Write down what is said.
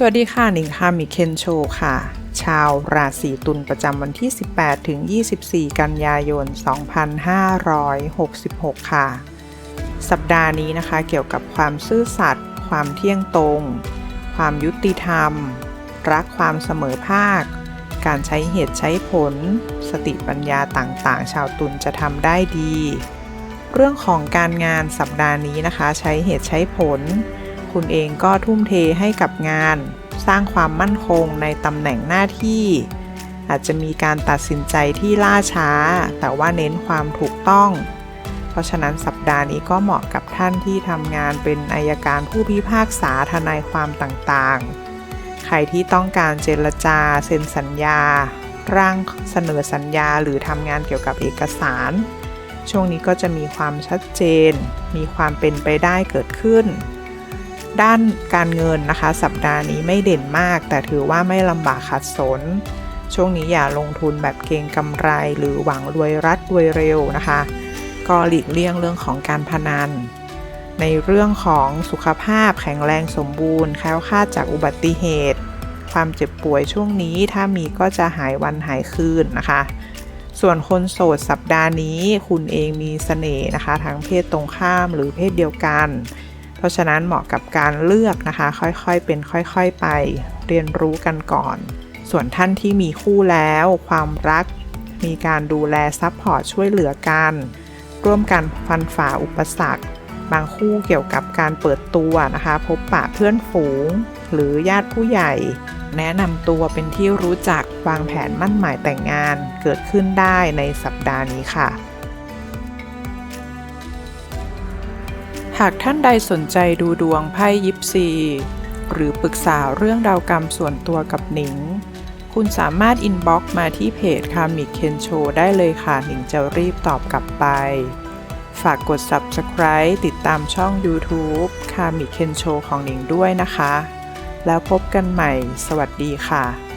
สวัสดีค่ะหนิงค่ะมิเคนโชค่ะ ชาวราศีตุลประจำวันที่ 18 ถึง 24 กันยายน 2566 ค่ะ สัปดาห์นี้นะคะเกี่ยวกับความซื่อสัตย์ความเที่ยงตรง ความยุติธรรม รักความเสมอภาค การใช้เหตุใช้ผล สติปัญญาต่างๆ ชาวตุลจะทำได้ดี เรื่องของการงานสัปดาห์นี้นะคะ ใช้เหตุใช้ผล คุณเองก็ทุ่มเทให้กับงาน สร้างความมั่นคงในตำแหน่งหน้าที่ อาจจะมีการตัดสินใจที่ล่าช้า แต่ว่าเน้นความถูกต้อง เพราะฉะนั้นสัปดาห์นี้ก็เหมาะกับท่านที่ทำงานเป็นอายการผู้พิพากษาทนายความต่างๆ ใครที่ต้องการเจรจา เซ็นสัญญา ร่างเสนอสัญญาหรือทำงานเกี่ยวกับเอกสารช่วงนี้ก็จะมีความชัดเจน มีความเป็นไปได้เกิดขึ้น ด้านการเงินนะคะ สัปดาห์นี้ไม่เด่นมาก แต่ถือว่าไม่ลำบากขัดสน ช่วงนี้อย่าลงทุนแบบเก็งกำไร หรือหวังรวยรัดรวยเร็วนะคะ ก็หลีกเลี่ยงเรื่องของการพนัน ในเรื่องของสุขภาพแข็งแรงสมบูรณ์แคล้วคลาดจากอุบัติเหตุ ความเจ็บป่วยช่วงนี้ถ้ามีก็จะหายวันหายคืนนะคะส่วนคนโสดสัปดาห์นี้คุณเองมีเสน่ห์นะคะ ทั้งเพศตรงข้ามหรือเพศเดียวกัน เพราะฉะนั้นเหมาะกับการเลือกนะคะ ค่อยๆเป็นค่อยๆไป เรียนรู้กันก่อน ส่วนท่านที่มีคู่แล้ว ความรัก มีการดูแลซัพพอร์ตช่วยเหลือกัน ร่วมกันฟันฝ่าอุปสรรค บางคู่เกี่ยวกับการเปิดตัวนะคะ พบปะเพื่อนฝูง หรือญาติผู้ใหญ่ แนะนำตัวเป็นที่รู้จักวางแผนมั่นหมายแต่งงานเกิดขึ้นได้ในสัปดาห์นี้ค่ะ หากท่านใดสนใจดูดวงไพ่ยิปซี หรือปรึกษาเรื่องดาวกรรมส่วนตัวกับหนิง คุณสามารถอินบ็อกซ์มาที่เพจคามิ k เคนโชได้เลยค่ะ หนิงจะรีบตอบกลับไป ฝากกด Subscribe ติดตามช่อง YouTube คามิ k เคนโชของหนิงด้วยนะคะ แล้วพบกันใหม่ สวัสดีค่ะ